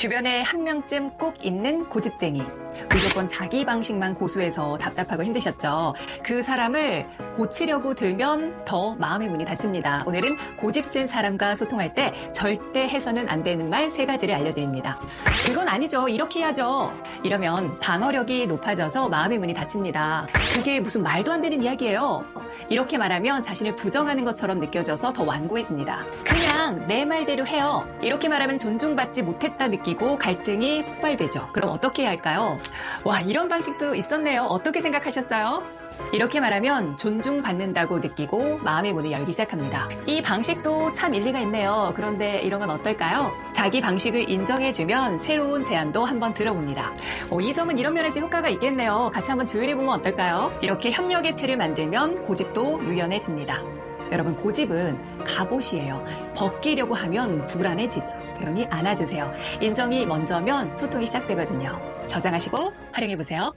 주변에 한 명쯤 꼭 있는 고집쟁이. 무조건 자기 방식만 고수해서 답답하고 힘드셨죠. 그 사람을 고치려고 들면 더 마음의 문이 닫힙니다. 오늘은 고집 센 사람과 소통할 때 절대 해서는 안 되는 말 세 가지를 알려드립니다. 그건 아니죠. 이렇게 해야죠. 이러면 방어력이 높아져서 마음의 문이 닫힙니다. 그게 무슨 말도 안 되는 이야기예요. 이렇게 말하면 자신을 부정하는 것처럼 느껴져서 더 완고해집니다. 그냥 내 말대로 해요. 이렇게 말하면 존중받지 못했다 느끼고 갈등이 폭발되죠. 그럼 어떻게 해야 할까요? 와, 이런 방식도 있었네요. 어떻게 생각하셨어요? 이렇게 말하면 존중받는다고 느끼고 마음의 문을 열기 시작합니다. 이 방식도 참 일리가 있네요. 그런데 이런 건 어떨까요? 자기 방식을 인정해주면 새로운 제안도 한번 들어봅니다. 어, 이 점은 이런 면에서 효과가 있겠네요. 같이 한번 조율해보면 어떨까요? 이렇게 협력의 틀을 만들면 고집도 유연해집니다. 여러분, 고집은 갑옷이에요. 벗기려고 하면 불안해지죠. 그러니 안아주세요. 인정이 먼저면 소통이 시작되거든요. 저장하시고 활용해보세요.